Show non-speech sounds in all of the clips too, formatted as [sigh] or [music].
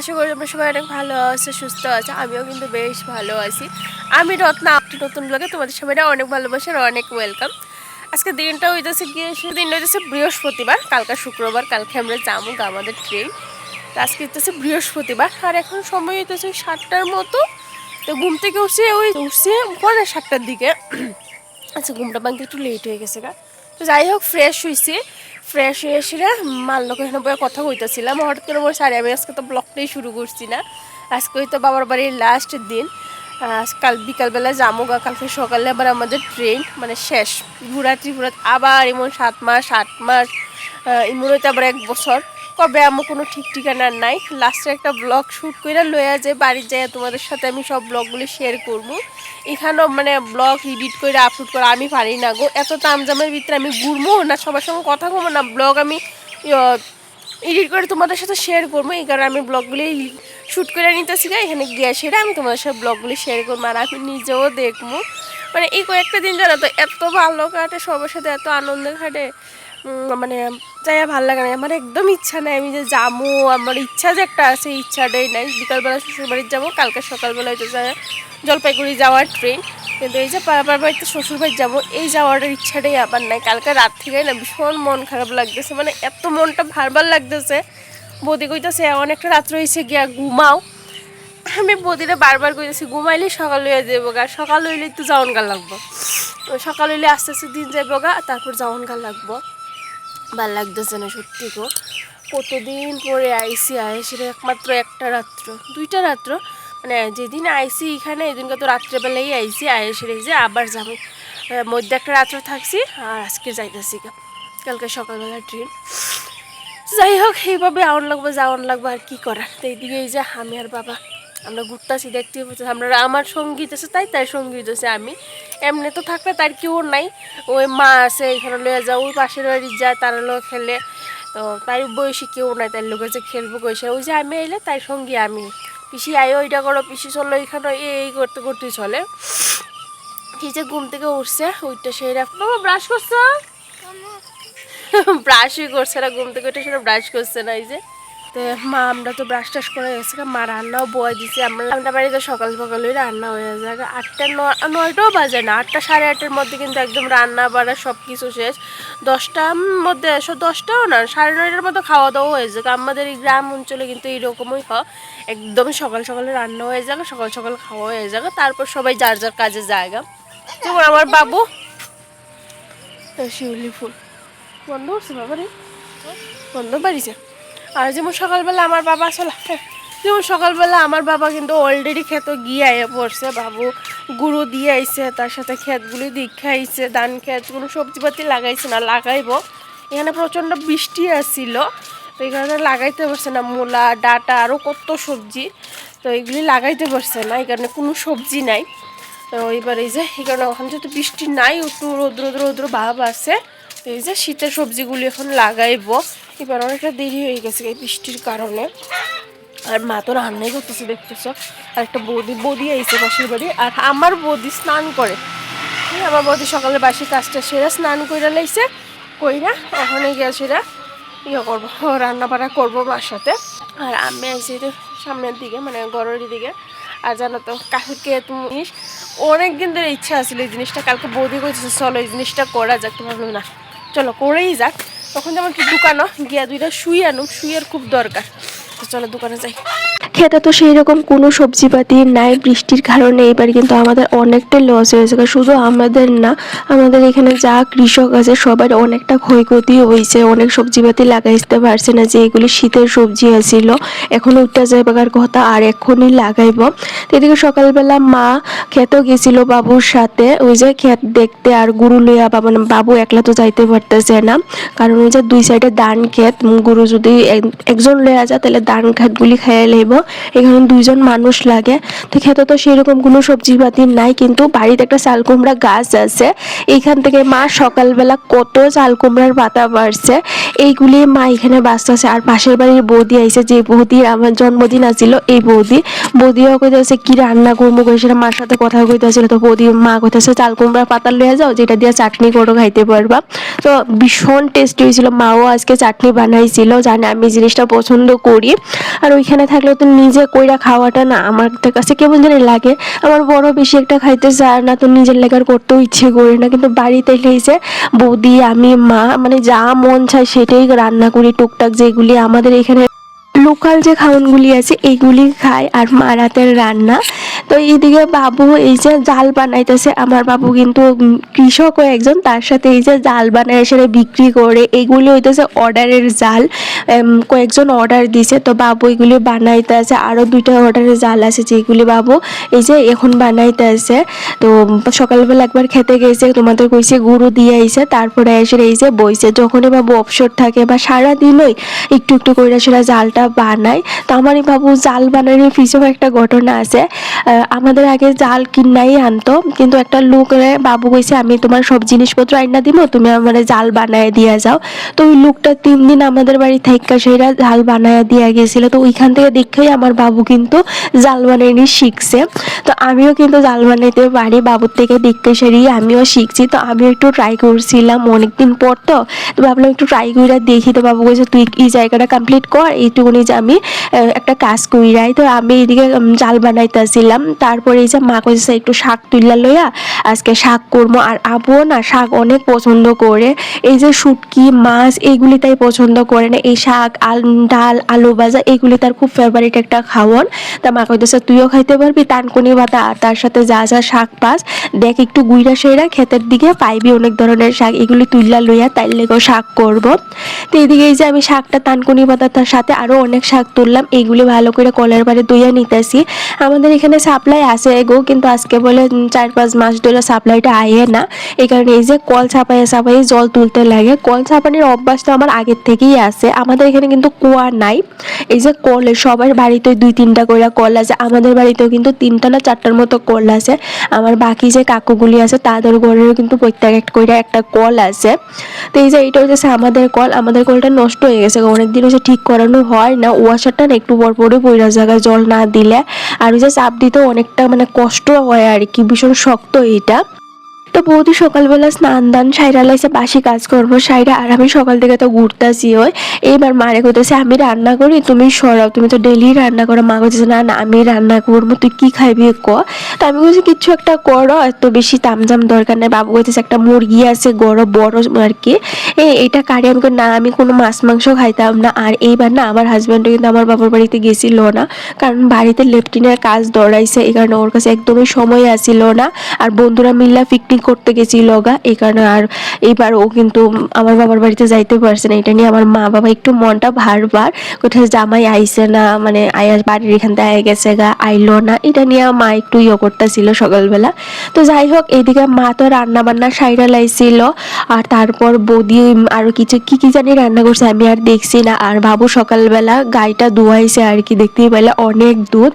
আশা করি আমরা সবাই অনেক ভালো আছে, সুস্থ আছে, আমিও কিন্তু বেশ ভালো আছি। আমি রত্না আপনি নতুন ব্লগে তোমাদের সবাই অনেক ভালোবাসা আর অনেক ওয়েলকাম আজকে দিনটা হইতেছে গিয়ে দিনটা হইতেছে বৃহস্পতিবার, কালকা শুক্রবার, কালকে আমরা যাব আমাদের ট্রেন তো আজকে হইতেছে বৃহস্পতিবার, আর এখন সময় হইতেছে সাতটার মতো। তো ঘুম থেকে উঠছে, ওই উঠছে পরে সাতটার দিকে। আচ্ছা ঘুমটা ভাঙতে একটু লেট হয়ে গেছে গা। তো যাই হোক ফ্রেশ হয়েছি ফ্রেশ হয়ে এসে মাল লোক বয়ে কথা কইতেছিলাম। হঠাৎ করে বলছে, আরে আমি আজকে তো ব্লগটাই শুরু করছি না। আজকে হয়তো বাবার বাড়ির লাস্ট দিন। কাল বিকালবেলা যাব গা, কালকে সকালে আবার আমাদের ট্রেন মানে শেষ। ঘুরা ত্রিপুরা আবার এমন সাত মাস, আট মাস এমন হয়তো আবার এক বছর। কবে আমার কোনো ঠিক ঠিকানা নাই। লাস্টে একটা ব্লগ শ্যুট করে লইয়া যে বাড়ি যায় তোমাদের সাথে আমি সব ব্লগগুলি শেয়ার করব। এখানেও মানে ব্লগ এডিট করে আপলোড করা আমি পারি না গো। এত তামজামের ভিতরে আমি ঘুরবো না, সবার সঙ্গে কথা বলব না ব্লগ আমি এডিট করে তোমাদের সাথে শেয়ার করব। এই কারণে আমি ব্লগগুলি শ্যুট করে নিতেছি না এখানে গিয়ে সেটা আমি তোমাদের সাথে ব্লগগুলি শেয়ার করব আর আমি নিজেও দেখব। মানে এই কয়েকটা দিন জানো তো এত ভালো কাটে, সবার সাথে এত আনন্দ কাটে। মানে যাই ভালো লাগে না আমার একদম ইচ্ছা নাই আমি যে যাব। আমার ইচ্ছা যে একটা আছে ইচ্ছাটাই নাই। বিকালবেলা শ্বশুরবাড়ির যাব, কালকে সকালবেলা হয়তো জলপাইগুড়ি যাওয়ার ট্রেন কিন্তু এই যে পাড়াপাড় বাড়িতে শ্বশুরবাড়ি যাব, এই যাওয়ার ইচ্ছাটাই আবার নাই। কালকে রাত থেকে না ভীষণ মন খারাপ লাগতেছে। মানে এত মনটা ভারবার লাগতেছে। বৌদি কইতেছে অনেকটা রাত্র হয়েছে গিয়া ঘুমাও। আমি বদিরে বারবার কইতেছি, ঘুমাইলে সকাল হইয়া যাব গা। সকাল হইলে একটু যাওন গা লাগবো সকাল হইলে আস্তে আস্তে দিন যাব গা, তারপর যাওন গা লাগবো। ভালো লাগতেছে না সত্যি গো। কতদিন পরে আইসি আইসি একমাত্র একটা রাত্র, দুইটা রাত্র। মানে যেদিন আইসি এখানে, এদিনকে তো রাত্রেবেলাই আইসি আইসি যে আবার যাব। মধ্যে একটা রাত্র থাকছি, আর আজকে যাইতেছি। কালকে সকালবেলা ট্রেন। যাই হোক, এইভাবে আউন লাগবো যাওয়ান লাগবো, আর কি করার? এইদিকে এই যে, আমি আর বাবা। আমরা ঘুরতেছি দেখতে পাচ্ছি আমরা আমার সংগীত আছে তাই তাই সংগীত আছে আমি। এমনি তো থাকলে তার কেউ নাই। ওই মা আছে এখানে লয়ে যাও ওই পাশের বাড়ি যায় তারা লোক খেলে। তো তাই বয়সী কেউ নাই তার লোকের যে খেলব কইসে। ওই যে আমি এলে তাই সঙ্গী আমি। পিসি আয় ওইটা করো পিসি চলো এখানে এই এই করতে করতেই চলে। কি যে ঘুম থেকে উঠছে ওইটা সেই রাখ বাবা ব্রাশ করছ? ব্রাশই [laughs] করছে না ঘুম থেকে উঠে সেটা ব্রাশ করছে না এই যে। মা, আমরা তো ব্রাশ টাশ করে গেছে মা রান্নাও বয়ে দিছে, আমরা আমরা বাড়িতে সকাল সকালই রান্না হয়ে যায় আটটা নয় নয়টাও বাজে না, আটটা সাড়ে আটটার মধ্যে কিন্তু একদম রান্না বাড়া সব কিছু শেষ। দশটার মধ্যে দশটাও না, সাড়ে নয়টার মধ্যে খাওয়া দাওয়া হয়ে যায় আমাদের এই গ্রাম অঞ্চলে কিন্তু এইরকমই হয়। একদম সকাল সকালে রান্না হয়ে যাবে সকাল সকাল খাওয়া হয়ে যাবে তারপর সবাই যার যার কাজে জায়গা যেমন আমার বাবু? শিউলি ফুল। বন্ধ করছে বাবা রে? বন্ধ বাড়িছে আর যেমন সকালবেলা আমার বাবা আসলে যেমন সকালবেলা আমার বাবা কিন্তু অলরেডি ক্ষেত গিয়ে আইয়া পড়ছে, বাবু গুঁড়ো দিয়ে আইছে, তার সাথে ক্ষেতগুলি দীক্ষা আইছে, ধান ক্ষেত, কোনো সবজিপাতি লাগাইছে না, লাগাইব। এখানে প্রচণ্ড বৃষ্টি আসছিল তো এই কারণে লাগাইতে পারছে না, মূলা, ডাটা আরও কত সবজি, তো এগুলি লাগাইতে পারছে না, এই কারণে কোনো সবজি নাই। তো এবার এই যে, এই কারণে ওখানে যেহেতু বৃষ্টি নাই, একটু রৌদ্র রৌদ্র ভাব আছে, তো এই যে শীতের সবজিগুলি এখন লাগাইবো। এবার অনেকটা দেরি হয়ে গেছে এই বৃষ্টির কারণে। আর মা তো রান্নাই করতেছে, দেখতেছ? আর একটা বৌদি বৌদি আইছে পাশের বাড়ি, আর আমার বৌদি স্নান করে। আমার বৌদি সকালে বাসি কাজটা সেরা স্নান কইরা লাইছে, কইরা ওখানে গিয়ে সেরা ইয়ে করব রান্না বান্না করব মার সাথে। আর আমি আইসি তো সামনের দিকে মানে গড়ের দিকে। আর জানো তো, কালকে তুমি জিনিস অনেক দিন ধরে ইচ্ছা আছিল এই জিনিসটা, কালকে বৌদি করেছে চলো এই জিনিসটা করা যাক তো ভাবলাম না, চলো করেই যাক। তখন যেমন কি দোকানও গিয়া দুইটা শুই আনুক শুইয়ের খুব দরকার। তো চলো দোকানে যাই। খেতে তো সেই রকম কোনো সবজিপাতি নাই বৃষ্টির কারণে এবার কিন্তু আমাদের অনেকটাই লস হয়েছে শুধু আমাদের না আমাদের এখানে যা কৃষক আছে সবার অনেকটা ক্ষয়ক্ষতি হয়েছে। অনেক সবজিপাতি লাগাইতে পারছে না যে এগুলি শীতের সবজি আছিল। এখন উঠতে যাইবার কথা আর এখনই লাগাইব। এদিকে সকালবেলা মা খেতেও গেছিল বাবুর সাথে। ওই যে ক্ষেত দেখতে আর গুরু লইয়া বাবা বাবু একলা তো যাইতে পারতেছে না। কারণ ওই যে দুই সাইডে ক্ষেত উম, গুরু যদি একজন লইয়া যায় তাহলে ধান ক্ষেতগুলি খেয়ে লইব এখানে দুইজন মানুষ লাগে। তো খেতে তো সেরকম কোনো সবজি পাতি নাই, কিন্তু বাড়িতে একটা চাল কুমড়া গাছ আছে। এইখান থেকে মা সকালবেলা কত চাল কুমড়ার পাতা বাড়ছে এইগুলি মা এখানে বাঁচতেছে আর পাশের বাড়ির বৌদি আইছে, যে বৌদি আমার জন্মদিন আছিল, এই বৌদি। বৌদিও কইতেছে, কি রান্না করব? কইছে মার সাথে কথা কইতেছিল। তো বৌদি মা কইতেছে চাল কুমড়া পাতা লইয়া যাও, যেটা দিয়ে চাটনি করে, খাইতে পারবা। তো ভীষণ টেস্টি হয়েছিল। মাও আজকে চাটনি বানাইছিল, জানে আমি জিনিসটা পছন্দ করি। আর ওইখানে থাকলে তো নিজে কইরা খাওয়াটা না আমার কাছে কেমন জানি লাগে। আমার বড় বেশি একটা খাইতে চায় না তো নিজের লেগার করতেও ইচ্ছে করি না। কিন্তু বাড়িতে যে বৌদি, আমি, মা মানে যা মন চায় সেটাই রান্না করি টুকটাক যেগুলি আমাদের এখানে লোকাল যে খাওয়ানগুলি আছে এইগুলি খায় আর মা রাতের রান্না। তো এইদিকে বাবু এই যে জাল বানাইতেছে, আমার বাবু কিন্তু কৃষকও একজন, তার সাথে এই যে জাল বানায় সেটা বিক্রি করে এইগুলি হইতেছে অর্ডারের জাল কয়েকজন অর্ডার দিছে, তো বাবু এগুলি বানাইতে আছে আরও দুইটা অর্ডারের জাল আছে যেগুলি বাবু এই যে এখন বানাইতে আছে তো সকালবেলা একবার খেতে গেছে, তোমাদের কইছে গুরু দিয়ে আইছে, তারপরে এসে এই যে বইছে, যখনই বাবু অবসর থাকে বা সারা দিনই একটু একটু করে সেটা জালটা বানায়, তো আমারই বাবু জাল বানানোর পিছনে একটা ঘটনা আছে আমাদের আগে জাল কিনাই আনতো, কিন্তু একটা লোক বাবু কইছে, আমি তোমার সব জিনিসপত্র আইনা দিব, তুমি আমার জাল বানায় দিয়া যাও। তো ওই লোকটা তিন দিন আমাদের বাড়ি থাইকা সেরা জাল বানায় দিয়া গেছিল। তো ওইখান থেকে দেখেই আমার বাবু কিন্তু জাল বানানি শিখছে। তো আমিও কিন্তু জাল বানাইতে পারি, বাবুর থেকে দেখতে সেরেই আমিও শিখছি। তো আমিও একটু ট্রাই করছিলাম অনেকদিন পর তো। তো ভাবলাম একটু ট্রাই করে দেখি। তো বাবু কইছে, তুই এই জায়গাটা কমপ্লিট কর, এইটুকুনি যে আমি একটা কাজ কইরাই। তো আমি এদিকে জাল বানাইতেছিলাম। তারপরে এই যে মা কইছে একটু শাক তুইলা লইয়া আজকে শাক করব আর আবুও না শাক অনেক পছন্দ করে। এই যে শুটকি, মাছ এইগুলি তাই পছন্দ করে না। এই শাক, আল, ডাল, আলু ভাজা এইগুলি তার খুব ফেভারিট একটা খাওয়ান। তা মা কইতেছে, তুইও খাইতে পারবি, তানকুনি আর তার সাথে যা যা শাক পাস, দেখ একটু গুইরা সেরা, ক্ষেতের দিকে পাইবি অনেক ধরনের শাক, এগুলি তুইলা লইয়া তাই লেগেও শাক করব। তো এদিকে এই যে আমি শাকটা, তানকুনি পাতার সাথে আরও অনেক শাক তুললাম এইগুলি ভালো করে কলের বাড়ি দইয়া নিতেছি। আমাদের এখানে সাপ্লাই আছে এগো কিন্তু আজকে বলে চার পাঁচ মাস ধরে সাপ্লাইটা আয়ে না। এই কারণে এই যে কল ছাপাইয়ে ছাপাইয়ে জল তুলতে লাগে। কল ছাপানির অভ্যাস তো আমার আগের থেকেই আছে। আমাদের এখানে কিন্তু কুয়া নাই। এই যে কল, সবার বাড়িতে দুই তিনটা করে কল আছে। আমাদের বাড়িতেও কিন্তু তিনটা না চারটার মতো কল আছে। আমার বাকি যে কাকুগুলি আছে, তাদের ঘরেও কিন্তু প্রত্যেক একটা করে একটা কল আছে। তো এই যে এইটা হচ্ছে আমাদের কল, আমাদের কলটা নষ্ট হয়ে গেছে অনেকদিন হচ্ছে ঠিক করানো হয় না। ওয়াশারটা না একটু পর পরে পইরা জায়গায় জল না দিলে। আর ওই যে চাপ দিতে অনেকটা মানে কষ্ট হয় আর কি ভীষণ শক্ত এইটা। তো বৌদি সকালবেলা স্নান দান সাইরা লাইছে, বাসি কাজ করব। সাইরা আর আমি সকাল থেকে তো ঘুরতাছি ওই। এইবার মারে কইতেছে, আমি রান্না করি, তুমি সরাও, তুমি তো ডেলি রান্না করো। মা কইতেছে, না না, আমি রান্না করব, তুই কি খাইবি ক? তো আমি বলছি কিছু একটা করো, এত বেশি তামজাম দরকার নেই। বাবু কইতেছে, একটা মুরগি আছে বড় বড় আর কি এটা কারি আমি না, আমি কোনো মাছ, মাংস খাইতাম না। আর এইবার না, আমার হাজব্যান্ডও কিন্তু আমার বাবার বাড়িতে গেছিল না। কারণ বাড়িতে লেফটিনের কাজ দৌড়াইছে, এই কারণে ওর কাছে একদমই সময় আসিল না। আর বন্ধুরা মিল্লা পিকনিক করতে গেছিল গা এই কারণে আর এইবার ও কিন্তু আমার বাবার বাড়িতে যাইতে পারছে না। এটা নিয়ে আমার মা বাবা একটু মনটা ভারবার কোথায় জামাই আইছে না মানে আয়াস বাড়ির এখান থেকে আয় গেছে গা, আইলো না। এটা নিয়ে মা একটু ইয়ে করতেছিল সকালবেলা। তো যাই হোক এদিকে মা তো রান্না বান্না সাইরা লাইছিল, আর তারপর বৌদি আরও কিছু, কি কি জানি রান্না করছে আমি আর দেখছি না। আর বাবু সকালবেলা গাইটা ধোয়াইছে আর কি, দেখতেই পেলে অনেক দুধ।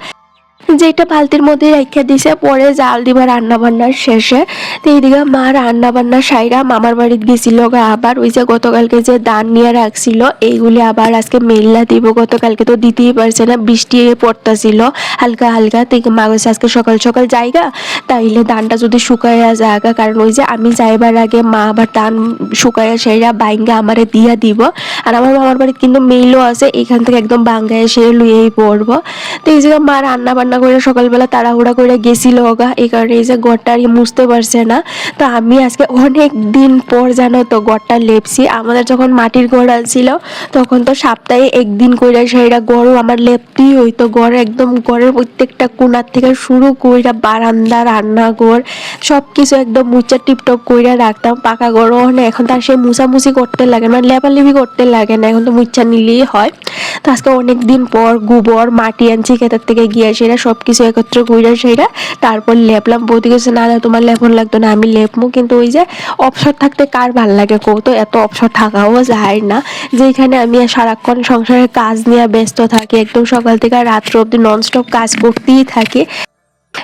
যেটা বালতির মধ্যে রেখে দিছে, পরে জাল দিবা রান্না বান্নার শেষে। তো এইদিকে মা রান্না বান্না সাইরা মামার বাড়িতে গেছিল গা আবার। ওই যে গতকালকে যে দান নিয়ে রাখছিল, এইগুলি আবার আজকে মেল্লা দিব। গতকালকে তো দিতেই পারছে না, বৃষ্টি পড়তাছিল। হালকা হালকা তো মা গেছে আজকে সকাল সকাল যাইগা, তাইলে ধানটা যদি শুকাইয়া যাগা। কারণ ওই যে আমি যাইবার আগে মা আবার ধান শুকাইয়া সেরা বাইঙ্গা আমারে দিয়া দিব। আর আমার মামার বাড়িতে কিন্তু মেইলও আছে, এখান থেকে একদম বাঙ্গায় সে লুয়েই পড়ব তো এই যে মা রান্না বান্না করে সকালবেলা তাড়াহুড়া করে গেছিল গা, এই কারণে এই যে গড়টা মুছতে পারছে না। তো আমি আজকে অনেক দিন পর জানো তো গড়টা লেপছি। আমাদের যখন মাটির গড় ছিল তখন তো সপ্তাহে একদিন করে সেটা গড়ও আমার লেপতেই হইতো। গড় একদম গড়ের প্রত্যেকটা কোনার থেকে শুরু কইরা বারান্দা, রান্নাঘর সব কিছু একদম মুচা টিপটপ কইরা রাখতাম। পাকা গড়ও না, এখন তার সেই মুছামুছি করতে লাগে মানে লেপালেপি করতে লাগে না, এখন তো মুচা নিলেই হয়। তো আজকে অনেক দিন পর গোবর, মাটি আনছি খেতার থেকে গিয়ে সেটা সব কিছু একত্র কইরা সেটা তারপর লেপলাম বৌদি গেছে না তোমার লেপন লাগতো না, আমি লেপমু। কিন্তু ওই যে অবসর থাকতে কার ভালো লাগে কৌ তো? এত অবসর থাকাও যায় না। যেখানে আমি সারাক্ষণ সংসারের কাজ নিয়ে ব্যস্ত থাকি, একদম সকাল থেকে রাত্র অব্দি ননস্টপ কাজ করতেই থাকি।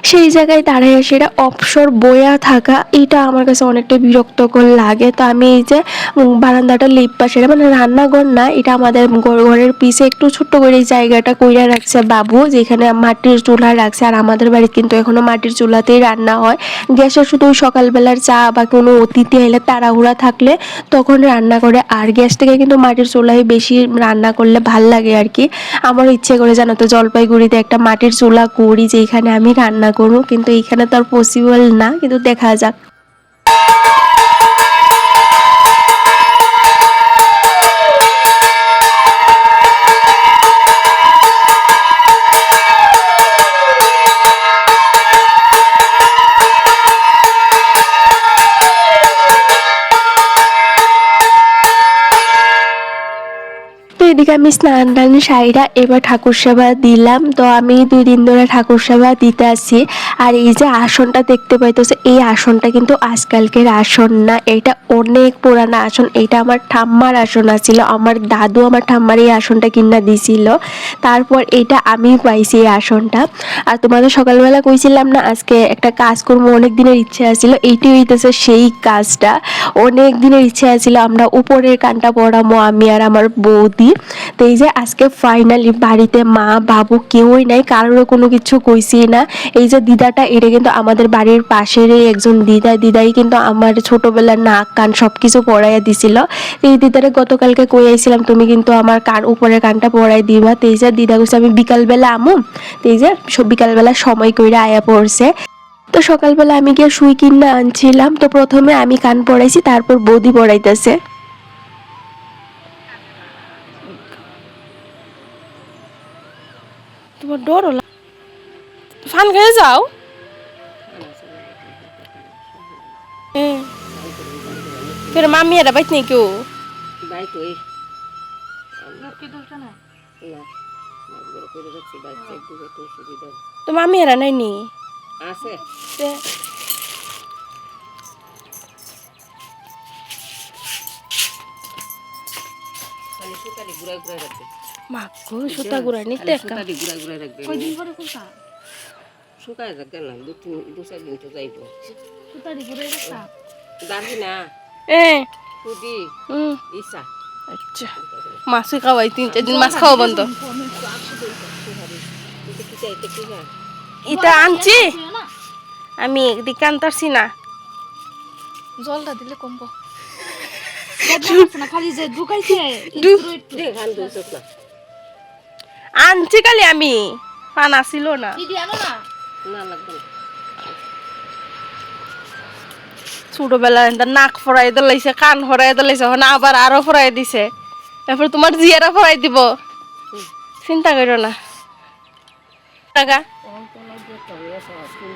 সেই জায়গায় দাঁড়িয়ে সেটা অবসর বয়া থাকা, এটা আমার কাছে অনেকটা বিরক্তকর লাগে। তো আমি এই যে বারান্দাটা লিপ্পা সেটা মানে রান্নাঘর না, এটা আমাদের ঘর- ঘরের পিছে একটু ছোট্ট করে জায়গাটা কইরা রাখছে বাবু, যেখানে মাটির চুলা রাখছে। আর আমাদের বাড়িতে কিন্তু এখনও মাটির চুলাতেই রান্না হয়। গ্যাসে শুধু ওই সকালবেলার চা বা কোনো অতিথি এলে তাড়াহুড়া থাকলে তখন রান্না করে। আর গ্যাস থেকে কিন্তু মাটির চুলায় বেশি রান্না করলে ভালো লাগে আর কি। আমার ইচ্ছে করে জানো তো, জলপাইগুড়িতে একটা মাটির চুলা করি, যেখানে আমি রান্না করব কিন্তু এইখানে তো আর পসিবল না কিন্তু দেখা যাক। এদিকে আমি স্নান টান সাইরা এবার ঠাকুর সেবা দিলাম। তো আমি দুই দিন ধরে ঠাকুর সেবা দিতে আসি আর এই যে আসনটা দেখতে পাইতেছে, এই আসনটা কিন্তু আজকালকের আসন না। এটা অনেক পুরানা আসন। এটা আমার ঠাম্মার আসন আছিল। আমার দাদু আমার ঠাম্মার এই আসনটা কিনা দিছিল। তারপর এটা আমি পাইছি এই আসনটা। আর তোমাদের সকালবেলা কইছিলাম না, আজকে একটা কাজ করব, অনেক দিনের ইচ্ছে আছিল। এইটি হইতেছে সেই কাজটা। অনেক দিনের ইচ্ছে আছিল, আমরা উপরের কানটা পড়ামো আমি আর আমার বৌদি। তো এই যে আজকে ফাইনালি বাড়িতে মা, বাবু কেউই নাই, কারোর কোনো কিছু কইছি না। এই যে দিদাটা এটা কিন্তু আমাদের বাড়ির পাশেরই একজন দিদা। দিদাই কিন্তু আমার ছোটবেলার নাক, কান সব কিছু পড়াইয়া দিছিল এই দিদারে গতকালকে কই আইছিলাম, তুমি কিন্তু আমার কান উপরের কানটা পড়াই দিবা? তো এই যে দিদা কইছে, আমি বিকালবেলা আমু। তো এই যে বিকালবেলা সময় কইরা আয়া পড়ছে। তো সকালবেলা আমি গিয়ে সুই কিনা আনছিলাম। তো প্রথমে আমি কান পড়াইছি তারপর বৌদি পড়াইতেছে তোমার ডর হলো ফান খেয়ে যাও। ফের মামি এরা বাইত নেই কেউ? তো মামি এরা নাই নি? আছে। খালি ঘুরাই ঘুরাই রাখবে। মা গো সুতা গুড়া নিতে একটা ঘুরাই ঘুরাই রাখবে শুকায় যাক না দু তিন দু চার দিন তো যাইব। দাবি না। এ সুদি হুম। ইসা। আচ্ছা মাছই খাওয়াই তিন চার দিন মাছ খাওয়া বন্ধ। এটা আনছি। আমি একদিকে আনতারছি না। জলটা দিলে কমব। [laughs] না খালি যে ঢুকাইছে আনছি কালি আমি। পান আসিল না। দিদি আনো না? না লাগবে না। ছোটবেলা নাক ফরাই দিলাইছে কান ফরাই দিলাইছে আবার আরও ফরাই দিছে। তারপর তোমার জিয়ারা ফরাই দিব। চিন্তা করো না। টাকা।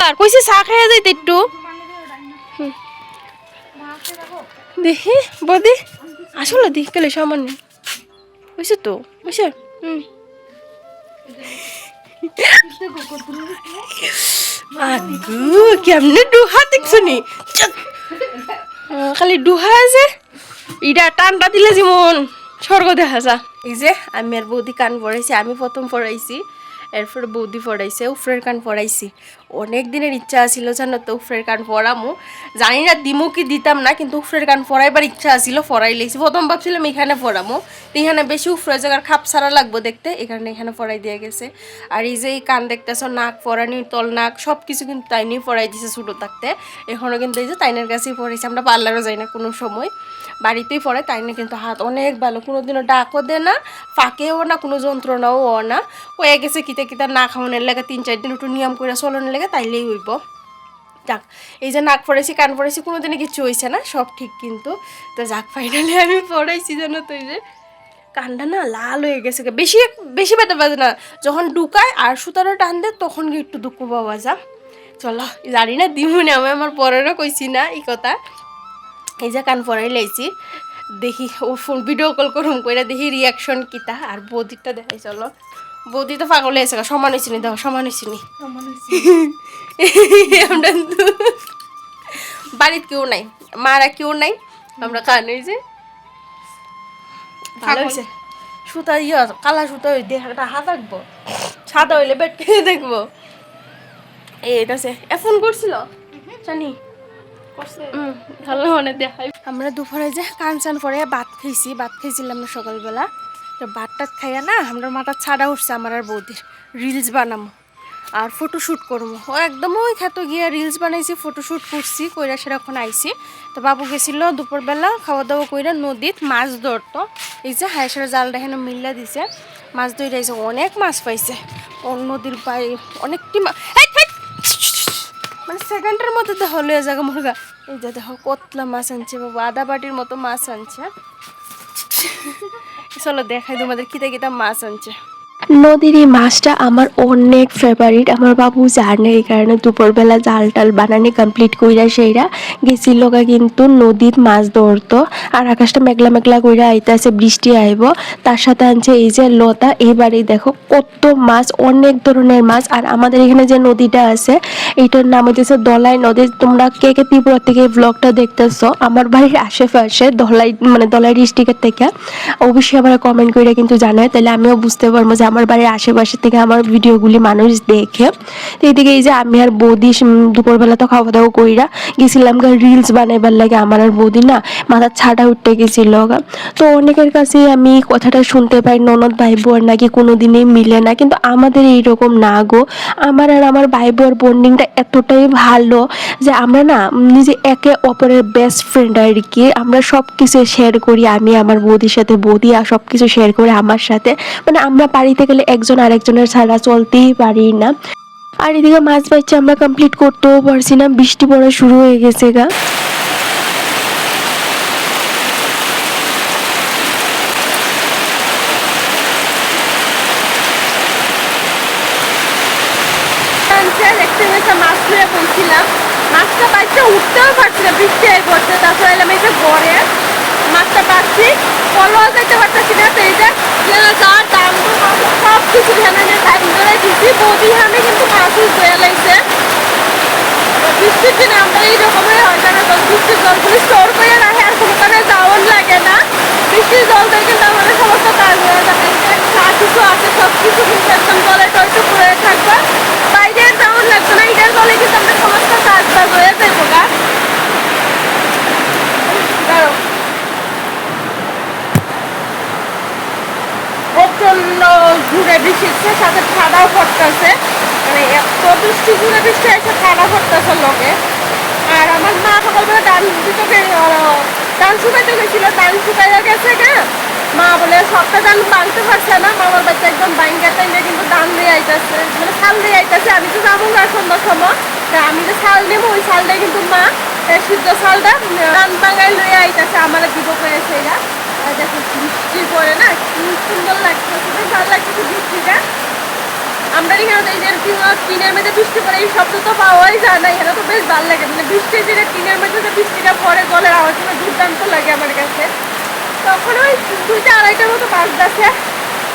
আর কইছে চা খাইয়া যাইতে একটু। দেখি বদি। আসলে দেখি কেলে সামান্য। বুঝছে তো বুঝছে হুম। আগু কেমনে ডুহা দেখছ নি চুপ। আহ, খালি ডুহা আছে ইটা টানটা দিলে যেমন স্বর্গ দেখা যা এই যে আমি আর বৌদি কান পড়াইছি আমি প্রথম পড়াইছি। এরপর বৌদি পড়াইছে, উফরের কান পড়াইছি। অনেক দিনের ইচ্ছা ছিল জানো তো, উফরের কান পড়ামো। জানি না দিমু কি দিতাম না, কিন্তু উফরের কান পড়াইবার ইচ্ছা ছিল পড়াই লেছি প্রথম ভাবছিলাম এখানে পড়ামো তো এখানে বেশি উফরের জায়গার খাপ সারা লাগবো দেখতে, এখানে এখানে পড়াই দিয়ে গেছে। আর এই যে এই কান দেখতেছ, নাক পরানি তল নাক সব কিছু কিন্তু তাই নিয়ে পড়াই দিছে ছোটো থাকতে। এখনও কিন্তু এই যে তাইনের কাছেই পড়েছি আমরা পার্লারও যাই না কোনো সময়। বাড়িতেই পড়ে তাই না কিন্তু হাত অনেক ভালো কোনো দিনও ডাকও দেয় না, ফাঁকেও না, কোনো যন্ত্রণাও না। হয়ে গেছে কিতা কিতা না খাওয়ানোর লেগে তিন চার দিন একটু নিয়ম করে চলানোর লেগে তাইলেই হইব। যাক, এই যে নাক পড়েছি কান পড়েছি কোনো দিনে কিছু হয়েছে না, সব ঠিক কিন্তু। তো যাক ফাইনালি আমি পড়াইছি, জানো তো এই যে। কানটা না লাল হয়ে গেছে বেশি বেশি ব্যথা বাজে না। যখন ঢুকায় আর সুতারও টান দেয়, তখন একটু দুঃখ পাওয়া যা চলো, জানি না, দিমুনি আমি আমার পরেরও কইছি না, এই কথা। এই যে কান পরাই লাইছি, দেখি, ও ফোন ভিডিও কল করুম কইরা দেখি রিয়াকশন কিতা, আর বৌদিরটা দেখাই, চলো। বৌদি তো পাগল হয়েছে গা, সমান হয়েছি নি দেখো সমান হয়েছি নি। আমরা কেউ নাই মারা কেউ নাই আমরা কান হয়েছে ভালো হয়েছে। সুতা ইয়া কালা সুতা ওই দেখাটা হাত থাকব সাদা হইলে বেড কিনে দেখব। এইটা সে এ ফোন করছিল? জানি। ভালো মানে দেখাই। আমরা দুপুরে যে কাঞ্চান পরে ভাত খাইছি ভাত খাইছিলাম না সকালবেলা। তো ভাত টাত খাইয়া না আমরা মাথা ছাড়া উঠছে আমার আর বৌদির। রিলস বানামো আর ফটো শ্যুট করব ও একদম ওই খেতো গিয়ে রিলস বানাইছি ফটো শ্যুট করছি, কইরা সেরকম আইছি। তো বাবু গেছিল দুপুরবেলা খাওয়া দাওয়া কইরা নদীত মাছ ধরতো। এই যে হাঁসের জাল এখানে মিল্লা দিছে, মাছ ধরে আইছে অনেক মাছ পাইছে। ও নদীর পাই, অনেকটি মানে সেকেন্ডের মধ্যে তো হলো এ জায়গা মুরগা। এই যে দেখো, কতলা মাছ আনছে বাবু, আদা বাটির মতো মাছ আনছে। চলো দেখাই তোমাদের কিতা কিতা মাছ আনছে। নদীর এই মাছটা আমার অনেক ফেভারিট আমার বাবু জানে এই কারণে দুপুরবেলা জাল টাল বানানি কমপ্লিট কইরা সেইরা গেছিল কিন্তু নদীত মাছ ধরতো আর আকাশটা মেঘলা মেঘলা কইরা আইতাছে, বৃষ্টি আইব। তার সাথে আনছে এই যে লতা এইবারে দেখো কত মাছ, অনেক ধরনের মাছ। আর আমাদের এখানে যে নদীটা আছে এইটার নাম হইতেছে দলাই নদী। তোমরা কে কে ত্রিপুরা থেকে এই ব্লগটা দেখতেছো, আমার বাড়ির আশেপাশে দলাই মানে দলাই ডিস্ট্রিক্টের থেকে, অবশ্যই আমার কমেন্ট করে কিন্তু জানায়। তাহলে আমিও বুঝতে পারব যে বাড়ির আশেপাশে থেকে আমার ভিডিওগুলি মানুষ দেখে। তো এইদিকে এই যে আমি আর বৌদি দুপুরবেলা তো খাওয়া দাওয়া কইরা গেছিলাম গা রিলস বানাইবার লাগে আমার আর বৌদি না মাথার ছাটা উঠতে গেছিল তো অনেকের কাছে আমি কথাটা শুনতে পাই, ননদ ভাই বোর নাকি কোনোদিনই মিলে না। কিন্তু আমাদের এইরকম না গো। আমার আর আমার ভাই বোর বন্ডিংটা এতটাই ভালো যে আমরা না নিজে একে অপরের বেস্ট ফ্রেন্ড আর কি। আমরা সব কিছু শেয়ার করি, আমি, আমার বৌদির সাথে, বৌদি আর সব কিছু শেয়ার করে আমার সাথে। মানে আমরা বাড়িতে গেলে একজন আরেকজনের ছাড়া চলতেই পারি না। আর এদিকে মাছ বাচ্চা আমরা কমপ্লিট করতেও পারছি না, বৃষ্টি পড়া শুরু হয়ে গেছে গা। মাছটা বাচ্চা উঠতেও পারছি না, বৃষ্টি হয়ে পড়ছে তাছাড়া এলাম যে গড়ে মাছটা পাচ্ছি কলও যেতে পারতেছি না, তো এই যে যার দাম সব কিছু এখানে টাইম ধরে দিচ্ছি বৌদি আমি কিন্তু মাছ ধরে লাইছে বৃষ্টির দিনে আমরা এইরকমই হয় কারণ বৃষ্টির জলগুলি স্টোর করে রাখে, আর কোনো কারণে যাওয়ার লাগে না। বৃষ্টির জল দিয়ে কিন্তু আমাদের সমস্ত কাজ হয়ে যাবে। যা কিছু আছে সব কিছু কিন্তু একদম জলে টয়টু করে থাকবে। বাইরে আর যাওয়ার লাগবে না এটার জলে কিন্তু আমরা সমস্ত কাজ বাজ হয়ে যাব গা। প্রচণ্ড ঘুরে বৃষ্টি সাথে ঠাডাও পড়তেছে মানে এত বৃষ্টি ঘুরে বৃষ্টি এসে ঠাডা পড়তেছে লোকে। আর আমার মা সকালবেলা ডান দিতে ডান শুকাইতে গেছিল ডান শুকাইয়া গেছে গে। মা বলে, সবটা ডান বাঁধতে পারছে না, মামার বাচ্চা একদম বাইঙ্গা টাইমে কিন্তু ডান দিয়ে আইতেছে। মানে শাল দিয়ে আইতেছে, আমি তো যাব না সন্ধ্যার সময় তা আমি যে শাল নেব, ওই শালটাই কিন্তু মা সিদ্ধ শালটা ডান বাঙ্গাই লইয়া আইতেছে, আমার দিব সেইটা আর আমরা এখানে টিনের মধ্যে বৃষ্টি এই শব্দ তো পাওয়াই যায় না, এখানে তো বেশ লাগে। মানে বৃষ্টির দিনে টিনের মধ্যে যে বৃষ্টিটা শুনে দুর্দান্ত লাগে আমার কাছে। তখন ওই দুইটা আড়াইটার মতো বাজতেছে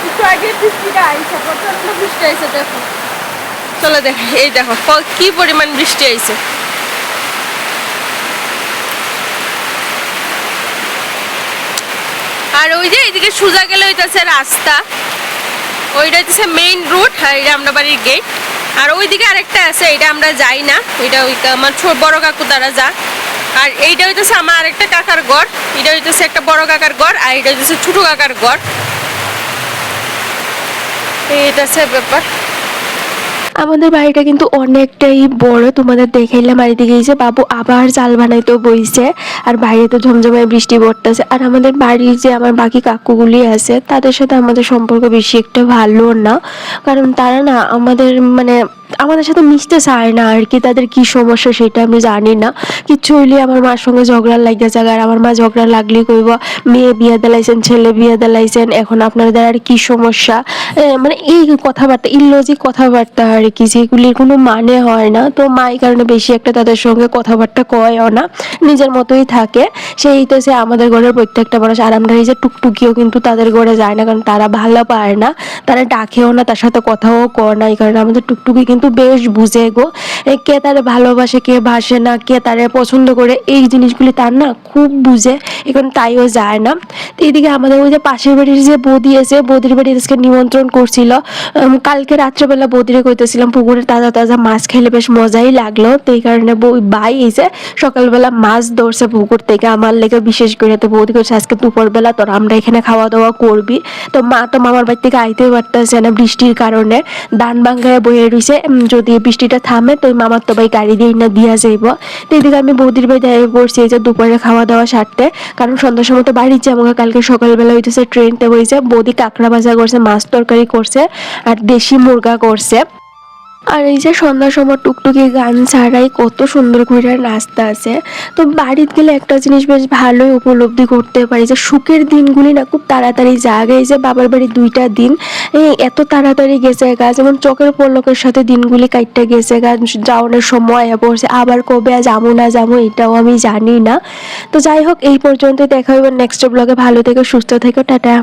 একটু আগে বৃষ্টিটা আইসে প্রচণ্ড বৃষ্টি আইসে দেখো। চলো দেখো, এই দেখো কি পরিমাণ বৃষ্টি আইছে? আর ওই যে এইদিকে সোজা গেলে হইতাছে রাস্তা। ওইটা হচ্ছে মেইন রুট আর এটা আমরা বাড়ির গেট আর ওইদিকে আরেকটা আছে, এটা আমরা যাই না। ওইটা ওই আমার ছোট বড় কাকু দ্বারা যা। আর এইটা হইতেছে আমার আরেকটা কাকার ঘর। এটা হইতেছে একটা বড় কাকার ঘর, আর এটা হইতেছে ছোট কাকার ঘর। এইটা হচ্ছে ব্যাপার। আমাদের বাড়িটা কিন্তু অনেকটাই বড়। তোমাদের দেখাইলাম আর এদিকে এসে বাবু আবার চাল বানাইতেও বইছে। আর বাইরে তো ঝমঝমায় বৃষ্টি পড়তেছে। আর আমাদের বাড়ির যে আমার বাকি কাকুগুলি আছে, তাদের সাথে আমাদের সম্পর্ক বেশি একটা ভালো না। কারণ তারা না আমাদের মানে আমাদের সাথে মিশতে চায় না আর কি, তাদের কি সমস্যা সেটা আমি জানি না। কিচ্ছু হইলে আমার মার সঙ্গে ঝগড়া লাগিয়ে যাক। আর আমার মা ঝগড়া লাগলে কইব, মেয়ে বিয়ে দিলাইছেন, ছেলে বিয়ে দিলাইছেন, এখন আপনাদের আর কি সমস্যা? মানে এই কথাবার্তা ইললজিক কথাবার্তা আর কি, যেগুলির কোনো মানে হয় না। তো মা কারণে বেশি একটা তাদের সঙ্গে কথাবার্তা কয়ও না, নিজের মতোই থাকে। সেই তো সে আমাদের ঘরের প্রত্যেকটা মানুষ আর আমরা এই যে টুকটুকিও কিন্তু তাদের ঘরে যায় না, কারণ তারা ভালো পায় না। তারা ডাকেও না, তার সাথে কথাও কয় না। এই কারণে আমাদের টুকটুকি কিন্তু বেশ বুঝে গো। কে তারে ভালোবাসে, কে ভাসে না, কে তারে পছন্দ করে এই জিনিসগুলি তার না খুব বুঝে এখন তাইও যায় না। তো এদিকে আমাদের ওই যে পাশের বাড়ির যে বৌদি আছে বৌদির বাড়ি আজকে নিমন্ত্রণ করছিল। কালকে রাত্রেবেলা বৌদিরে কইতেছিলাম পুকুরে তাজা তাজা মাছ খেলে বেশ মজাই লাগল। তো এই কারণে বউ ভাই এসে সকালবেলা মাছ ধরছে পুকুর থেকে। আমার লেগে বিশেষ করে তো বৌদি করছে আজকে দুপুরবেলা তোর আমরা এখানে খাওয়া দাওয়া করবি। তো মা তো মামার বাড়ি থেকে আইতেই পারতেছে না বৃষ্টির কারণে। ধান বাঙ্গায় রইছে উম, যদি বৃষ্টিটা থামে তো মামার তো ভাই গাড়ি দিয়ে না দিয়া যাইব। তো এদিকে আমি বৌদির বাড়িতে আগে পড়ছি এই যে দুপুরে খাওয়া দাওয়া সারতে। কারণ সন্ধ্যার সময় তো বাড়ি যাব, কালকে সকালবেলা হইতেছে ট্রেনতে হয়েছে বৌদি কাঁকড়া ভাজা করছে, মাছ তরকারি করছে, আর দেশি মুরগা করছে। আর এই যে সন্ধ্যার সময় টুকটুকি গান ছাড়াই কত সুন্দর করে নাচতে আছে। তো বাড়িতে গেলে একটা জিনিস বেশ ভালোই উপলব্ধি করতে পারি যে সুখের দিনগুলি না খুব তাড়াতাড়ি জাগে। এই যে বাবার বাড়ি দুইটা দিন, এই এত তাড়াতাড়ি গেছে গা, যেমন চোখের পলকের সাথে দিনগুলি কাটতে গেছে গা, যাওয়ানোর সময় পড়ছে আবার কবে যাব না যাব এটাও আমি জানি না। তো যাই হোক, এই পর্যন্ত দেখা হবে নেক্সট ব্লগে ভালো থেকে, সুস্থ থেকে, টাটা।